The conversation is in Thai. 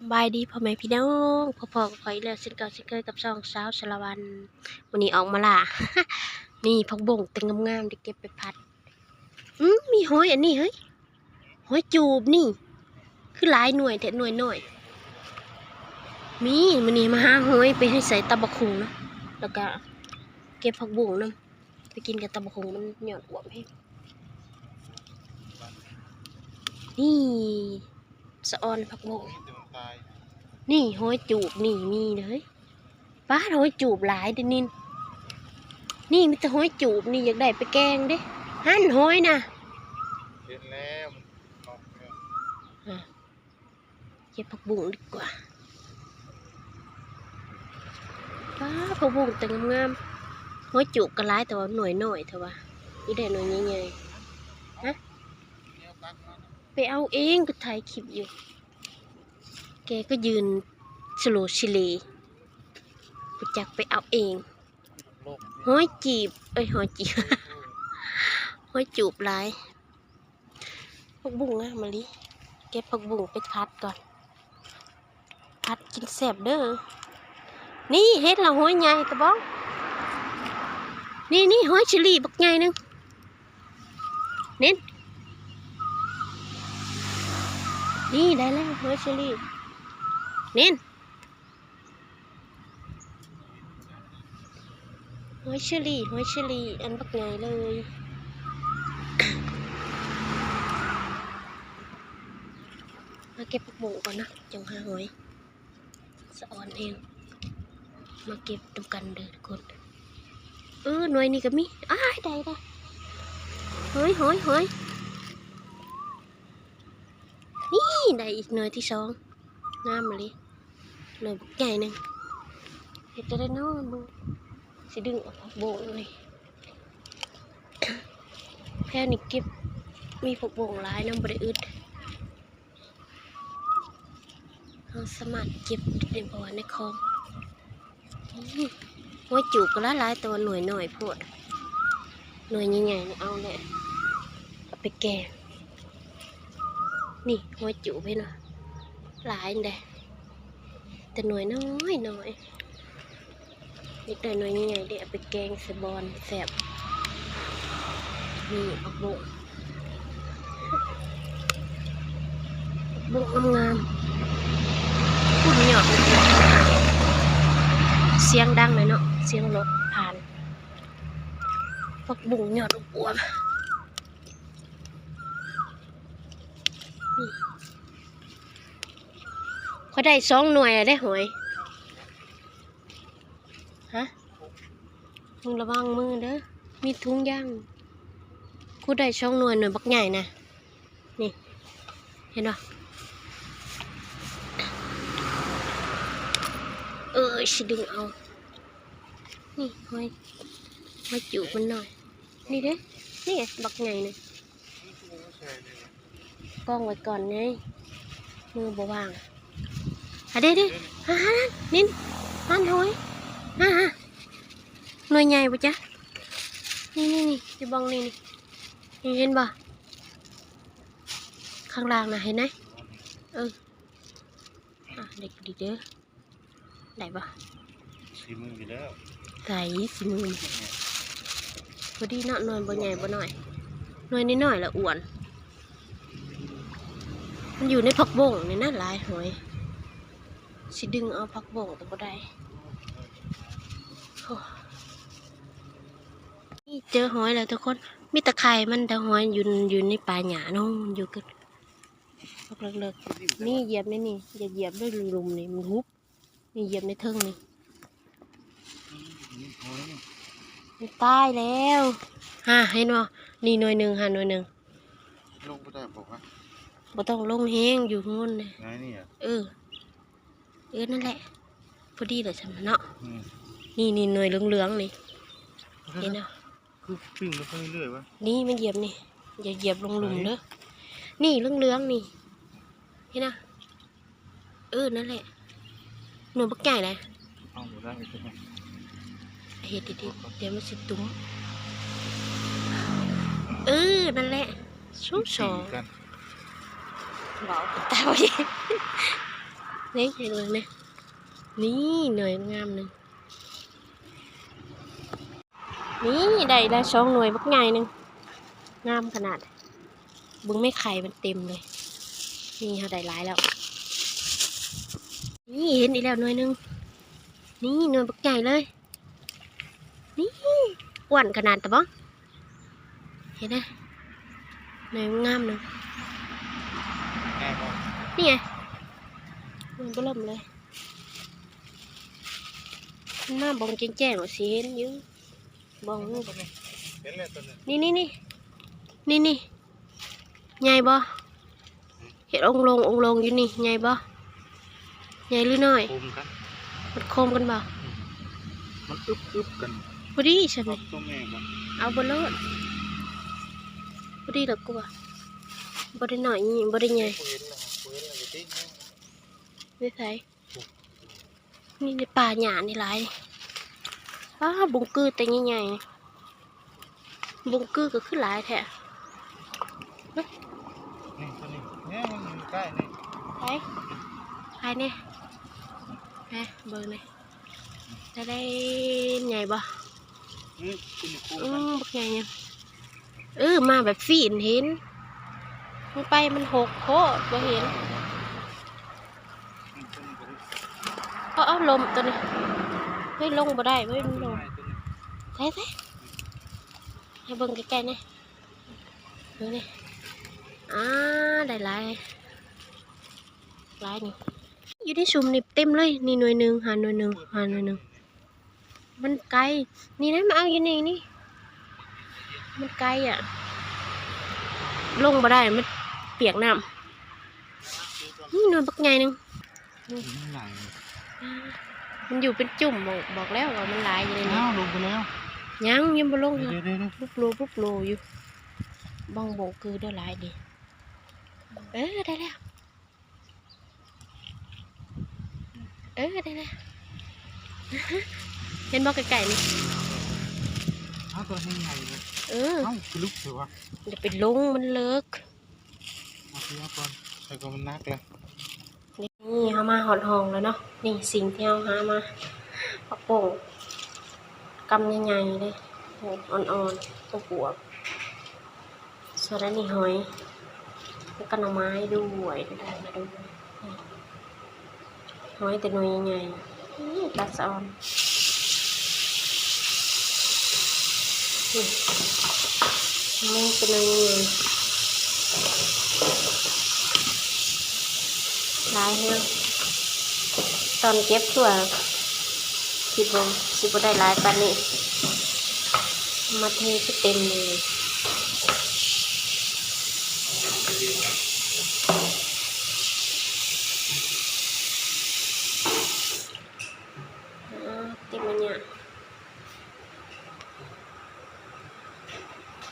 สบายดีพ่อแม่พี่น้องพ่อพ่อกับพ่ออีแล้วสิเก่าสิเคยกับช่องสาวสารวันวันนี้ออกมาล่ะ นี่พักบงเต็งงามๆเด็กเก็บไปพัดอืมมีหอยอันนี้เฮ้ยหอยจูบนี่ คือหลายหน่วยแต่หน่วยหน่อยมีมันนี่มาหาหอยไปให้ใส่ตะบะคุงนะแล้วก็ เก็บผักบุ้งนํไปกินกับตะบะคุงมันหยอดอวบให้นี่สะออนผักบุ้ง นี่หอยจูบนี่มีเลยป้าหอยจูบหลายเดินิน นี่มีแต่หอยจูบนี่อยากได้ไปแกงเด้หั่นหอยนะเห็นแล้วมันออกเนี่ยเก็บผักบุ้งดีกว่าป้าผักบุ้งแต่งามๆหอยจูบก็หลายแต่ว่าหน่วยหน่อยเถอะวะนี่ได้หน่วยใหญ่เนี่ยตักมันๆไปเอาเองก็ถ่ายคลิปอยู่ แกก็ยืนสโลว์ชิลีไปจักไปเอาเองโลกหอยจีบ เอ้ยหอยจีบหอยจูบหลายผักบุ้งอะมาลิเก็บผักบุ้งไปพัดก่อน พัดกินแซ่บเด้อ นี่เฮ็ดละหอยใหญ่ตะบ้องนี่นี่หอยชิลีบักใหญ่หนึงเน้นนี่ได้แล้วหอยชิลี เน้นหอยชิลีหอยชิลีอันบักใหญ่เลยมาเก็บผักบุ้งก่อนนะจังหาหอยสะออนเองมาเก็บดูกันเด้อทุกคนเออหน่วยนี้ก็มีอ้ายได้ได้หอยหอยหอยนี่ได้อีกหน่วยที่สองงามมาเลย หน่วยใหญ่หนึ่งเห็ดจะได้นอนบุสิดึงออกบุ้งเลยแค่นี้เก็บมีผักบุ้งหลายน้ำบริอึดเราสามารถเก็บในบ่อในคลองอื้อหัวจูบก็ละลายตัวหน่วยหน่อยโพดหน่วยใหญ่ๆเอาแหละเอาไปแกงนี่หัวจูบให้หน่อยหลายเด้ แต่หน่วยน้อยหน่อยนิดหน่อยหน่วยใหญ่เดี๋ยวไปแกงใส่บอนแสบนี่ผักบุ้งผักบุ้งงามๆพูดไม่ออกเสียงดังเลยเนาะเสียงรถผ่านฝักบุ่งหยอดอวบนี่ เขาได้สองหน่วยอะได้หอยฮะมึงระวังมือเด้อมีทุงย่างกูได้สองหน่วยหน่วยบักใหญ่นะนี่ เห็นปะเออสิดึงเอา นี่หอยหอยจูบมันหน่อย นี่เด้นี่ไงบักไงเนี่นะกล้องไว้ก่อนไงมือบ่ว่าง เด้เด้ฮ่าฮ่านินนั่นหอยฮ่าฮ่าหน่วยใหญ่ปะจ๊ะนี่นี่นี่จะบองนี่นี่เห็นบ่ข้างล่างนะเห็นไหมเอออะเด็กดีเด้อได้ปะสีมืออยู่แล้วใส่สิมือพอดีเนาะหน่วยบ่ใหญ่บ่น้อยหน่วยนิดหน่อยละอ้วน มันอยู่ในผักบงนี่นะหลายหอย สิดึงเอาผักบงแต่บ่ได้โอ้นี่เจอหอยแล้วทุกคน มีตะไคร่มันแต่หอยอยู่อยู่ในป่าหญ้านู่นอยู่กันพักเลิกๆนี่เหยียบนี่นี่อย่าเหยียบด้วยลุมๆนี่มันฮุบนี่เหยียบในเทิงนี่นี่หอยนี่มันตายแล้วฮะเห็นบ่นี่หน่วยหนึ่งฮะหน่วยหนึ่งลงไม่ได้บอกว่าบ่ต้องลงแห้งอยู่งนเลยไงนี่อะเออเออนั่นแหละพอดีเลยฉันเนาะอืมนี่นี่หน่วยเหลืองๆนี่เห็นเนาะคือปิ้งแล้วไปเรื่อยๆวะนี่มันเหยียบนี่อย่าเหยียบลงหลุมเด้อนี่เหลืองๆนี่เห็นนะเออนั่นแหละหน่วยบักใหญ่เลยเอาหมดได้ใช่ไหมเฮ็ดดีๆเดี๋ยวมันสิตุ้มเออนั่นแหละชูสองกันบอกตาไว้ นี่ให้ดูนะนี่หน่วยงามหนึ่งนี่ได้ได้สองหน่วยบักใหญ่หนึ่งงามขนาด บึงไม่ไข่มันเต็มเลย นี่เขาได้หลายแล้ว นี่เห็นอีกแล้วหน่วยหนึ่งนี่หน่วยบักใหญ่เลย นี่อ้วนขนาดแต่บ้องเห็นไหมหน่วยงามหนึ่งแง่บ่นี่ไง มันก็เริ่มเลยหน้าบองแจ้งๆว่าสิเห็นอยู่บองตัวนี้เห็นแล้วตัวนี้นี่นี่นี่นี่นี่ใหญ่บ่เห็ดองค์ลงองค์ลงอยู่นี่ใหญ่บ่ใหญ่หรือน้อยคุมกันมันโคมกันบ่มันอึบอึบกันพอดีใช่ไหมรอบตัวแม่บ่เอาบนรถพอดีหรอกกูว่าบ่ได้น้อยนี่บ่ได้ใหญ่ ไม่ใส่นี่ในป่าหญ้านี่หลายอ้าบุงกือแต่ใหญ่ๆบุงกือก็คือหลายแท้นี่ตัวนี้เนี่ยมันอยู่ใกล้นี่ไปไปเนี่ยไปเบิ่งเลยจะได้ใหญ่บ่อืมบักใหญ่เนี่ยเออมาแบบฟีนเห็นมันไปมันหกโคตรบ่เห็น นี่ตัวนี้ก็ได้ เอาเอาลมตัวนี้เฮ้ยลงบ่ได้เฮ้ยมันลงใส่ใส่ให้เบิ่งใกล้ๆนี่เบิ่งนี่อ่าได้หลายหลายนี่อยู่ในชุมนี่เต็มเลย นี่หน่วยหนึ่งหาหน่วยหนึ่งหาหน่วยหนึ่งมันไกล นี่นะมาเอาอยู่นี่นี่มันไกลอะ ลงบ่ได้มันเปียกน้ำนี่หน่วยบักใหญ่หนึ่ง มันอยู่เป็นจุ่มบอกบอกแล้วว่ามันหลายอยู่ในนี้อ้าวลงไปแล้วยังยังบ่ลงเดี๋เหยรวอเดี๋ยวเดี๋ยวปุ๊บโลปุ๊บโลอยู่บ้องโบกคือได้หลายดีเออได้แล้วเออได้แล้ว เห็นบอกไก่ๆนี่อ้าวตัวนี้ใหญ่เลยเออเอ้าคือลุกเถอะวะเดี๋ยวไปลงมันเลิกเอาทีละก่อนใส่ก็มันนักแล้วนี่ เขามาหอดหองแล้วเนาะนี่สิ่งที่เราหามาปักโป่งกำใหญ่ๆเลยโหอ่อนๆตัวปวบส่วนนี้หอยแล้วก็หน่อไม้ด้วยได้มาดูหอยแต่หน่วยใหญ่ๆนี่กระสอนนี่เป็นหน่วยใหญ่หลายเรื่อ ตอนเก็บตัวคิดว่าสิบได้หลายปานนี้มาเทก็เต็มเลย